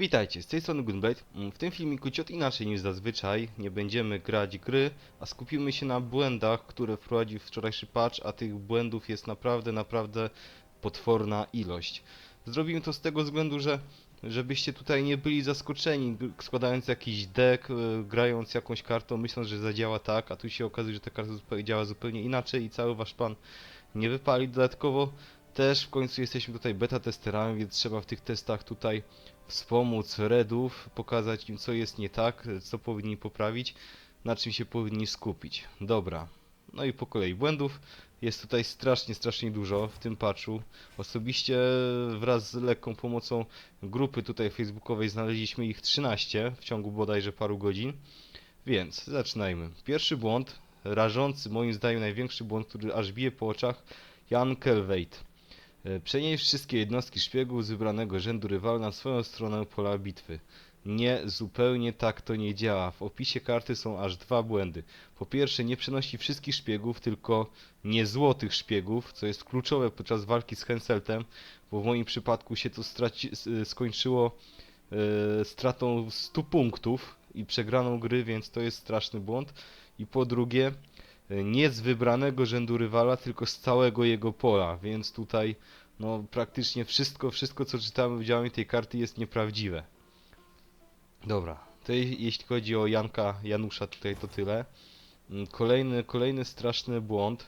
Witajcie, z tej strony Gunblade. Mm, W tym filmiku ciut inaczej niż zazwyczaj. Nie będziemy grać gry, a skupimy się na błędach, które wprowadził wczorajszy patch, a tych błędów jest naprawdę, naprawdę potworna ilość. Zrobimy to z tego względu, że żebyście tutaj nie byli zaskoczeni, składając jakiś deck, y, grając jakąś kartą, myśląc, że zadziała tak, a tu się okazuje, że ta karta działa zupełnie inaczej i cały wasz plan nie wypali. Dodatkowo też w końcu jesteśmy tutaj beta testerami, więc trzeba w tych testach tutaj wspomóc redów, pokazać im co jest nie tak, co powinni poprawić, na czym się powinni skupić. Dobra, no i po kolei błędów jest tutaj strasznie, strasznie dużo w tym patchu. Osobiście wraz z lekką pomocą grupy tutaj facebookowej znaleźliśmy ich 13 w ciągu bodajże paru godzin. Więc zaczynajmy. Pierwszy błąd, rażący moim zdaniem największy błąd, który aż bije po oczach, Jan Kelveit. E, Przenieś wszystkie jednostki szpiegów z wybranego rzędu rywala na swoją stronę pola bitwy. Nie, zupełnie tak to nie działa. W opisie karty są aż dwa błędy. Po pierwsze, nie przenosi wszystkich szpiegów, tylko nie złotych szpiegów, co jest kluczowe podczas walki z Henseltem, bo w moim przypadku się to straci- y, skończyło e, stratą 100 punktów i przegraną gry, więc to jest straszny błąd. I po drugie, e, nie z wybranego rzędu rywala, tylko z całego jego pola, więc tutaj no praktycznie wszystko, wszystko co czytamy w działaniu tej karty jest nieprawdziwe. Dobra, to je- jeśli chodzi o Janka, Janusza tutaj to tyle. Mm, Kolejny, kolejny straszny błąd,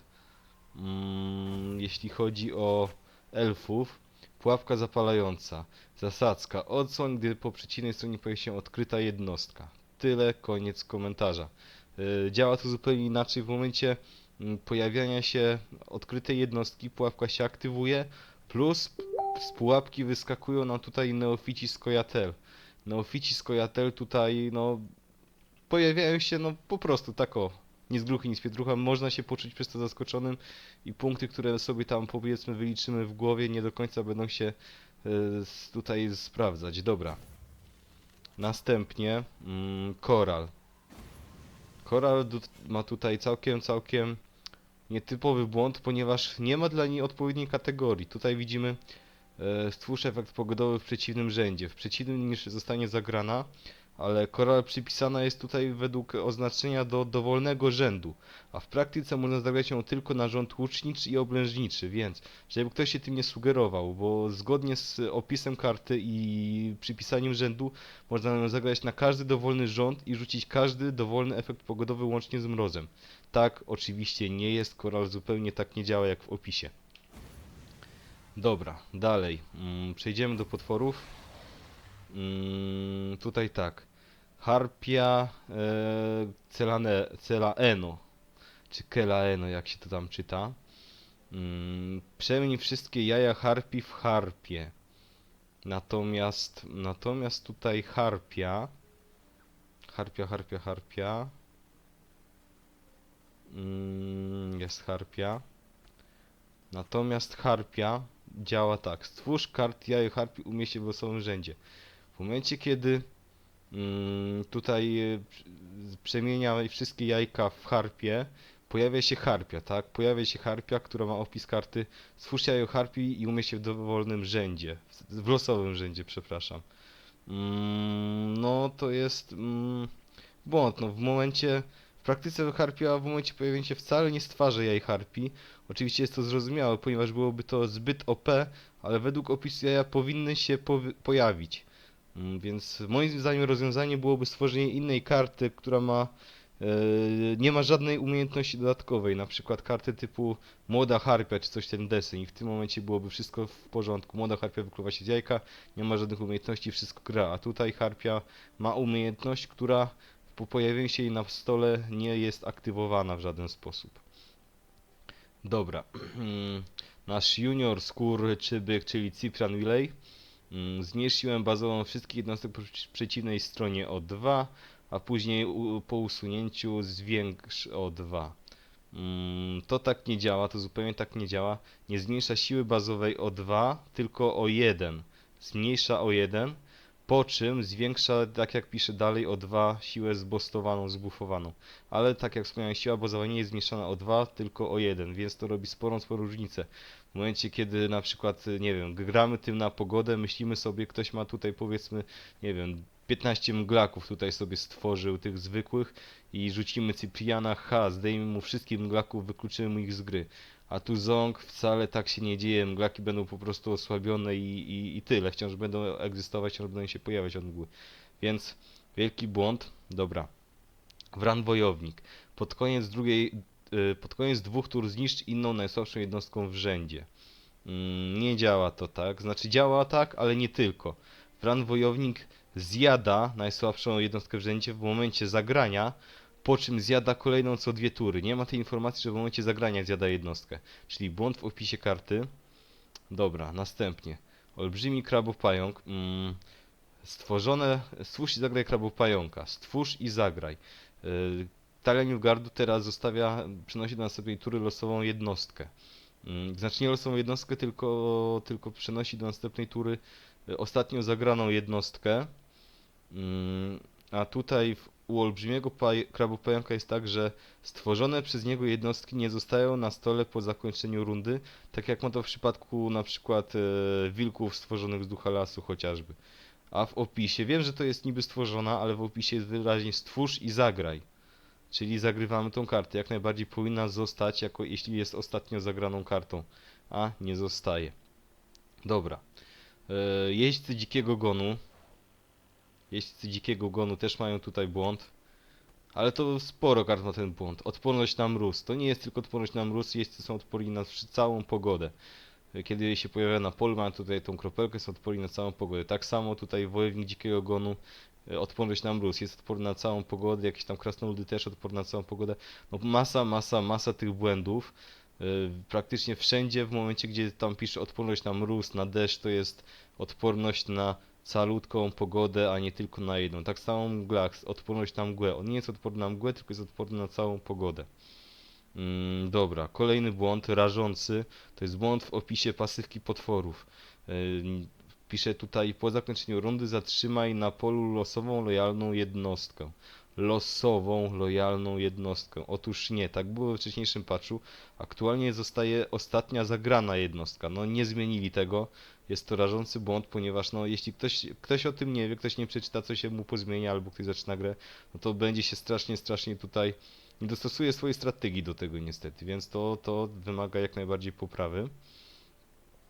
mm, jeśli chodzi o elfów. Pułapka zapalająca. Zasadzka. Odsłoń, gdy po przeciwnej stronie pojawi się odkryta jednostka. Tyle, koniec komentarza. Yy, działa to zupełnie inaczej. W momencie mm, pojawiania się odkrytej jednostki pułapka się aktywuje, plus z pułapki wyskakują nam tutaj neofici z Kojatel. Neofici z Kojatel tutaj, no, pojawiają się, no, po prostu tak o, nie z gruchy, nie z pietrucha, można się poczuć przez to zaskoczonym i punkty, które sobie tam, powiedzmy, wyliczymy w głowie, nie do końca będą się e, s- tutaj sprawdzać. Dobra. Następnie, mm, Koral. Koral ma tutaj całkiem, całkiem nietypowy błąd, ponieważ nie ma dla niej odpowiedniej kategorii. Tutaj widzimy e, stwórz efekt pogodowy w przeciwnym rzędzie. W przeciwnym niż zostanie zagrana, ale koral przypisana jest tutaj według oznaczenia do dowolnego rzędu, a w praktyce można zagrać ją tylko na rząd łuczniczy i oblężniczy, więc żeby ktoś się tym nie sugerował, bo zgodnie z opisem karty i przypisaniem rzędu można ją zagrać na każdy dowolny rząd i rzucić każdy dowolny efekt pogodowy łącznie z mrozem. Tak oczywiście nie jest, koral zupełnie tak nie działa jak w opisie. Dobra, dalej. Mm, przejdziemy do potworów. Mm, tutaj tak. Harpia e, celane, Celaeno, czy Kelaeno, jak się to tam czyta. Mm, przemień wszystkie jaja harpi w harpie. Natomiast, natomiast tutaj harpia, harpia, harpia, harpia. Mm, jest harpia. Natomiast harpia działa tak. Stwórz kart jajo harpii umieść się w losowym rzędzie. W momencie, kiedy mm, tutaj e, pr- przemienia wszystkie jajka w harpie, pojawia się harpia, tak? Pojawia się harpia, która ma opis karty stwórz jajo harpii i umieść się w dowolnym rzędzie. W, losowym rzędzie, przepraszam. Mm, no to jest mm, błąd. No, w momencie, w praktyce harpia w momencie pojawienia się wcale nie stwarza jaj harpii. Oczywiście jest to zrozumiałe, ponieważ byłoby to zbyt OP, ale według opisu jaja powinny się pojawić. Mm, Więc moim zdaniem rozwiązanie byłoby stworzenie innej karty, która ma e, nie ma żadnej umiejętności dodatkowej, na przykład karty typu Młoda Harpia czy coś ten deseń i w tym momencie byłoby wszystko w porządku. Młoda Harpia wykluwa się z jajka, nie ma żadnych umiejętności, wszystko gra, a tutaj Harpia ma umiejętność, która po pojawieniu się jej na stole nie jest aktywowana w żaden sposób. Dobra. Nasz junior skór czybyk, czyli Cyprian Willey. Mm, Zmniejsz bazową wszystkich jednostek po przeci- przeciwnej stronie o 2, a później po usunięciu zwiększ o 2. Mm, To tak nie działa, to zupełnie tak nie działa. Nie zmniejsza siły bazowej o 2, tylko o 1. Zmniejsza o 1, po czym zwiększa, tak jak pisze dalej, o 2 siłę zbostowaną, zbufowaną. Ale tak jak wspomniałem, siła bazowa nie jest zmniejszana o 2, tylko o 1, więc to robi sporą, sporą różnicę. W momencie, kiedy na przykład, nie wiem, gramy tym na pogodę, myślimy sobie, ktoś ma tutaj powiedzmy, nie wiem, 15 mglaków tutaj sobie stworzył, tych zwykłych i rzucimy Cypriana, ha, zdejmijmy mu wszystkich mglaków, wykluczymy mu ich z gry. A tu Ząg wcale tak się nie dzieje, mglaki będą po prostu osłabione i, i, i tyle, wciąż będą egzystować, wciąż będą się pojawiać od mgły. Więc wielki błąd, dobra. Wran Wojownik. Pod koniec drugiej, y, pod koniec dwóch tur zniszcz inną najsłabszą jednostką w rzędzie. Mm, Nie działa to tak, znaczy działa tak, ale nie tylko. Wran Wojownik zjada najsłabszą jednostkę w rzędzie w momencie zagrania, po czym zjada kolejną co dwie tury. Nie ma tej informacji, że w momencie zagrania zjada jednostkę. Czyli błąd w opisie karty. Dobra, następnie. Olbrzymi krabów pająk. Mm, stworzone. Stwórz i zagraj krabów pająka. Stwórz i zagraj. Yy, Talia Nilgardu teraz zostawia, przenosi na sobie tury losową jednostkę. Mm, Znaczy nie losową jednostkę, tylko, tylko przenosi do następnej tury y, ostatnio zagraną jednostkę. Mm, A tutaj w, u olbrzymiego krabu pająka jest tak, że stworzone przez niego jednostki nie zostają na stole po zakończeniu rundy, tak jak ma to w przypadku na przykład e, wilków stworzonych z ducha lasu chociażby. A w opisie, wiem, że to jest niby stworzona, ale w opisie jest wyraźnie stwórz i zagraj. Czyli zagrywamy tą kartę. Jak najbardziej powinna zostać, jako jeśli jest ostatnio zagraną kartą, a nie zostaje. Dobra. E, jeźdźcy dzikiego gonu. Jeźdźcy dzikiego gonu też mają tutaj błąd. Ale to sporo kart ma ten błąd. Odporność na mróz. To nie jest tylko odporność na mróz, jeźdźcy są odporni na całą pogodę. Kiedy się pojawia na polu, ma tutaj tą kropelkę, są odporni na całą pogodę. Tak samo tutaj wojownik dzikiego gonu, e, odporność na mróz, jest odporny na całą pogodę, jakieś tam krasnoludy też odporne na całą pogodę. No masa, masa, masa tych błędów. E, Praktycznie wszędzie w momencie, gdzie tam pisze odporność na mróz, na deszcz, to jest odporność na calutką pogodę, a nie tylko na jedną. Tak samo mglach, odporność na mgłę. On nie jest odporny na mgłę, tylko jest odporny na całą pogodę. Mm, dobra, kolejny błąd, rażący, to jest błąd w opisie pasywki potworów. Yy, pisze tutaj, po zakończeniu rundy zatrzymaj na polu losową, lojalną jednostkę. Losową, lojalną jednostkę. Otóż nie, tak było we wcześniejszym patchu. Aktualnie zostaje ostatnia zagrana jednostka. No nie zmienili tego. Jest to rażący błąd, ponieważ no jeśli ktoś, ktoś o tym nie wie, ktoś nie przeczyta, co się mu pozmienia, albo ktoś zaczyna grę, no to będzie się strasznie, strasznie tutaj nie dostosuje swojej strategii do tego niestety, więc to, to wymaga jak najbardziej poprawy.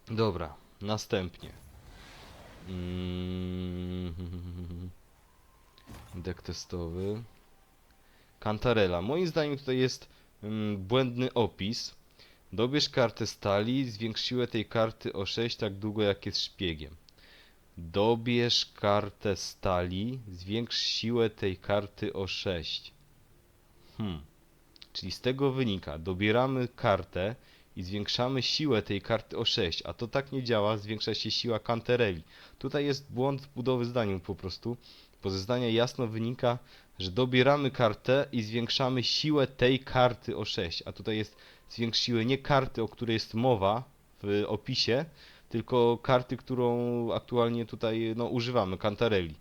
Dobra, następnie. Mm, Dek testowy. Kantarela. Moim zdaniem tutaj jest mm, błędny opis. Dobierz kartę stali, zwiększ siłę tej karty o 6 tak długo jak jest szpiegiem. Dobierz kartę stali, zwiększ siłę tej karty o 6. Hmm. Czyli z tego wynika, dobieramy kartę i zwiększamy siłę tej karty o 6, a to tak nie działa, zwiększa się siła kantereli. Tutaj jest błąd budowy zdaniem po prostu, zdania jasno wynika, że dobieramy kartę i zwiększamy siłę tej karty o 6, a tutaj jest zwiększ siłę nie karty, o której jest mowa w opisie, tylko karty, którą aktualnie tutaj no, używamy, kantareli.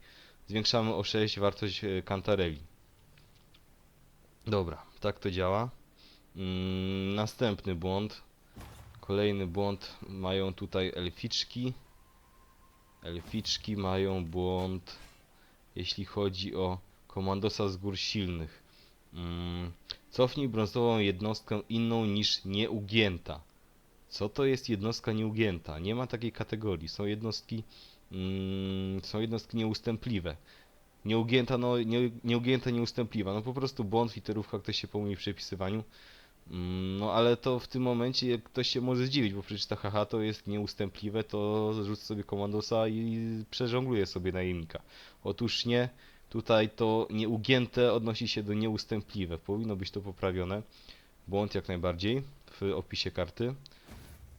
Zwiększamy o 6 wartość e, kantareli. Dobra, tak to działa. Mm, następny błąd. Kolejny błąd mają tutaj elficzki. Elficzki mają błąd, jeśli chodzi o komandosa z gór silnych. Mm, cofnij brązową jednostkę inną niż nieugięta. Co to jest jednostka nieugięta? Nie ma takiej kategorii. Są jednostki, mm, są jednostki nieustępliwe. Nieugięta, no, nie, nieugięta, nieustępliwa. No po prostu błąd w literówkach, ktoś się pomyli w przepisywaniu. Mm, No ale to w tym momencie ktoś się może zdziwić, bo przeczyta haha to jest nieustępliwe, to rzuć sobie komandosa i przeżongluje sobie najemnika. Otóż nie, tutaj to nieugięte odnosi się do nieustępliwe. Powinno być to poprawione. Błąd jak najbardziej w opisie karty.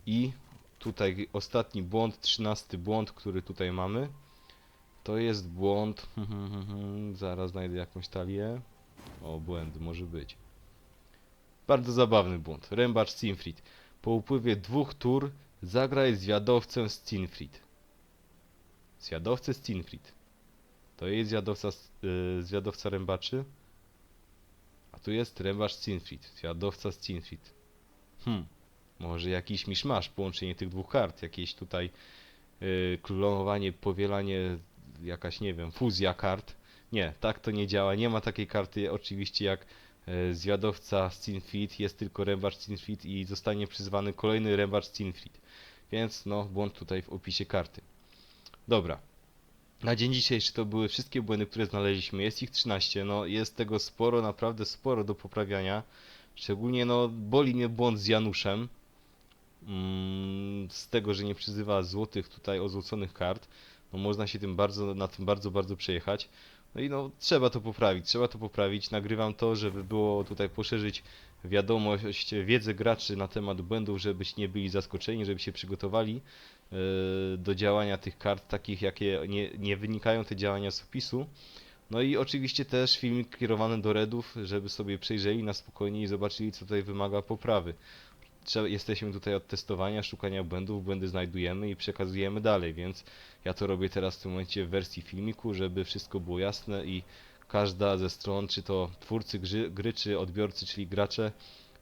I tutaj ostatni błąd, trzynasty błąd, który tutaj mamy. To jest błąd. Zaraz znajdę jakąś talię. O, błęd może być. Bardzo zabawny błąd. Rębacz Cinfried. Po upływie dwóch tur zagraj z Cinfried. Zwiadowcę z Cinfried. To jest zwiadowca, yy, zwiadowca rębaczy. A tu jest rębacz Cinfried. Zwiadowca z Cinfried. Hmm. Może jakiś miszmasz, połączenie tych dwóch kart, jakieś tutaj yy, klonowanie, powielanie, jakaś, nie wiem, fuzja kart. Nie, tak to nie działa. Nie ma takiej karty, oczywiście, jak zwiadowca Stinfleet. Jest tylko rębacz Stinfleet i zostanie przyzwany kolejny rębacz Stinfleet. Więc, no, błąd tutaj w opisie karty. Dobra. Na dzień dzisiejszy to były wszystkie błędy, które znaleźliśmy. Jest ich 13. No, jest tego sporo, naprawdę sporo do poprawiania. Szczególnie, no, boli mnie błąd z Januszem. Mm, z tego, że nie przyzywa złotych tutaj ozłoconych kart. No, można się tym bardzo, na tym bardzo, bardzo przejechać. No i no, trzeba to poprawić, trzeba to poprawić. Nagrywam to, żeby było tutaj poszerzyć wiadomość, wiedzę graczy na temat błędów, żebyście nie byli zaskoczeni, żeby się przygotowali e, do działania tych kart, takich jakie nie, nie wynikają te działania z opisu. No i oczywiście też filmik kierowany do redów, żeby sobie przejrzeli na spokojnie i zobaczyli, co tutaj wymaga poprawy. Jesteśmy tutaj od testowania, szukania błędów, błędy znajdujemy i przekazujemy dalej, więc ja to robię teraz w tym momencie w wersji filmiku, żeby wszystko było jasne i każda ze stron, czy to twórcy gry, gry czy odbiorcy, czyli gracze,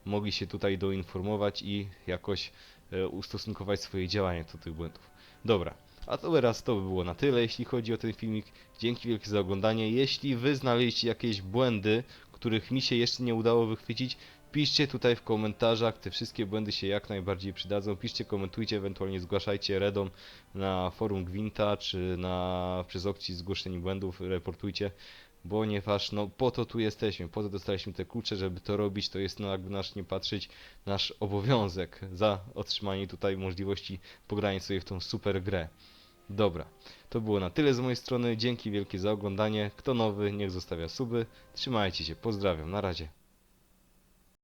mogli się tutaj doinformować i jakoś e, ustosunkować swoje działania do tych błędów. Dobra, a to teraz to by było na tyle, jeśli chodzi o ten filmik. Dzięki wielkie za oglądanie. Jeśli wy znaleźliście jakieś błędy, których mi się jeszcze nie udało wychwycić, piszcie tutaj w komentarzach, te wszystkie błędy się jak najbardziej przydadzą. Piszcie, komentujcie, ewentualnie zgłaszajcie redom na forum Gwinta, czy na przez opcji zgłoszeń błędów, reportujcie, ponieważ no po to tu jesteśmy, po to dostaliśmy te klucze, żeby to robić, to jest no jakby nasz nie patrzeć, nasz obowiązek za otrzymanie tutaj możliwości pogrania sobie w tą super grę. Dobra, to było na tyle z mojej strony, dzięki wielkie za oglądanie, kto nowy niech zostawia suby, trzymajcie się, pozdrawiam, na razie.